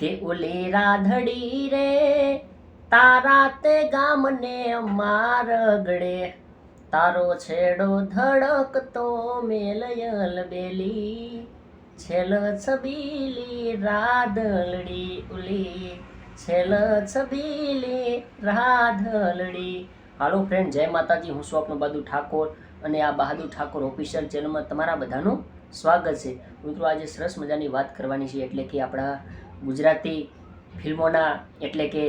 કે ઓલી રાધડી રે, તારા તે ગામને મારગડે તારો છેડો ધડકતો મેલયલ બેલી, છેલ છબીલી રાધલડી ઉલી. છેલ છબીલી રાધલડી. હાલો ફ્રેન્ડ જય માતાજી, હું સ્વપ્ન બહાદુર ઠાકોર અને આ બહાદુર ઠાકોર ઓફિશિયલ ચેનલમાં તમારા બધાનું સ્વાગત છે. મિત્રો, આજે સરસ મજાની વાત કરવાની છે, એટલે કે આપણા ગુજરાતી ફિલ્મોના એટલે કે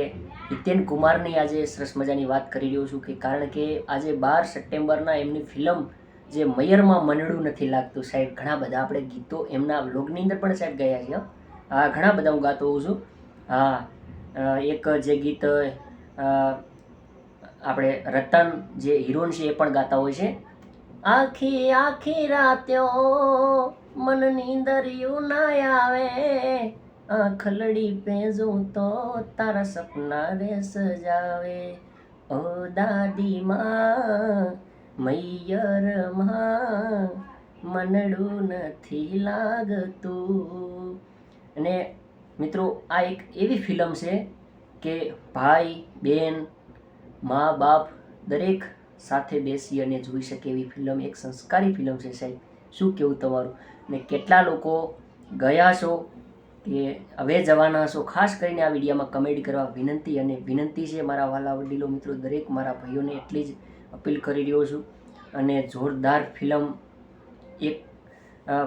હિતેન કુમારની આજે સરસ મજાની વાત કરી રહ્યો છું કે કારણ કે આજે બાર સપ્ટેમ્બરના એમની ફિલ્મ જે મયરમાં મનડું નથી લાગતું, સાહેબ, ઘણા બધા આપણે ગીતો એમના બ્લોગની અંદર પણ સાહેબ ગયા છે હા. ઘણા બધા હું ગાતો હોઉં છું. હા એક જે ગીત આપણે રતન જે હિરોઈન છે એ પણ ગાતા હોય છે. આખી આખી રાત્યો મન નીંદરિયું ના આવે. આંખ લડી પેજું તો તારા સપના રે સજાવે ઓ દાદી માં, મનડું નથી લાગતું. અને મિત્રો, આ એક એવી ફિલ્મ છે કે ભાઈ, બેન, મા, બાપ દરેક સાથે બેસી અને જોઈ શકે એવી ફિલ્મ, એક સંસ્કારી ફિલ્મ છે સાહેબ. શું કેવું તમારું? ને કેટલા લોકો ગયા છો? કે હવે જવાના છો. ખાસ કરીને આ વિડીયોમાં કમેન્ટ કરવા વિનંતી અને વિનંતી છે મારા વાલા વડીલો મિત્રો, દરેક મારા ભાઈઓને એટલી જ અપીલ કરી રહ્યો છું. અને જોરદાર ફિલ્મ એક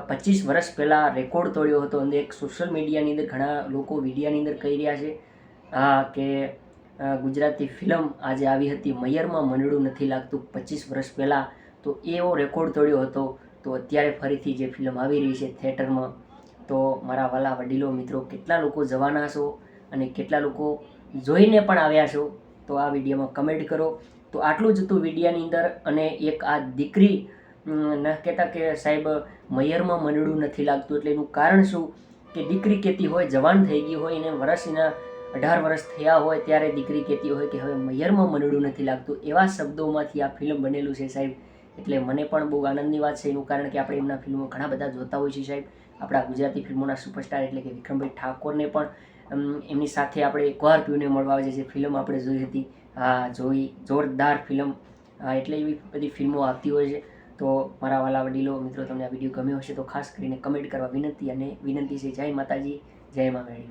પચીસ વર્ષ પહેલાં રેકોર્ડ તોડ્યો હતો અને એક સોશિયલ મીડિયાની અંદર ઘણા લોકો મીડિયાની અંદર કહી રહ્યા છે હા કે ગુજરાતી ફિલ્મ આજે આવી હતી. મયરમાં મંડળું નથી લાગતું પચીસ વર્ષ પહેલાં. તો એવો રેકોર્ડ તોડ્યો હતો. તો અત્યારે ફરીથી જે ફિલ્મ આવી રહી છે થિયેટરમાં તો મારા વાલા વડીલો મિત્રો, કેટલા લોકો જવાના છો અને કેટલા લોકો જોઈને પણ આવ્યા છો, તો આ વિડીયોમાં કમેન્ટ કરો. તો આટલું જ હતું વિડીયાની અંદર અને એક આ દીકરી ન કહેતા કે સાહેબ, મયરમાં મંડળું નથી લાગતું. એટલે એનું કારણ શું? કે દીકરી કહેતી હોય, જવાન થઈ ગઈ હોય અને વર્ષના અઢાર વર્ષ થયા હોય, ત્યારે દીકરી કહેતી હોય કે હવે મયરમાં મંડળું નથી લાગતું. એવા શબ્દોમાંથી આ ફિલ્મ બનેલું છે સાહેબ. એટલે મને પણ બહુ આનંદની વાત છે એનું કારણ કે આપણે એમના ફિલ્મો ઘણા બધા જોતા હોઈએ છીએ સાહેબ. આપણા ગુજરાતી ફિલ્મોના સુપરસ્ટાર એટલે કે વિક્રમભાઈ ઠાકોરને પણ એમની સાથે આપણે એકવાર પીઓને મળવા આવે છે જે ફિલ્મ આપણે જોઈ હતી. હા, જોઈ, જોરદાર ફિલ્મ. એટલે એવી બધી ફિલ્મો આવતી હોય છે. તો મારા વાલા વડીલો, મિત્રો, તમને આ વીડિયો ગમ્યો હશે તો ખાસ કરીને કમેન્ટ કરવા વિનંતી અને વિનંતી છે. જય માતાજી, જય મા મેળી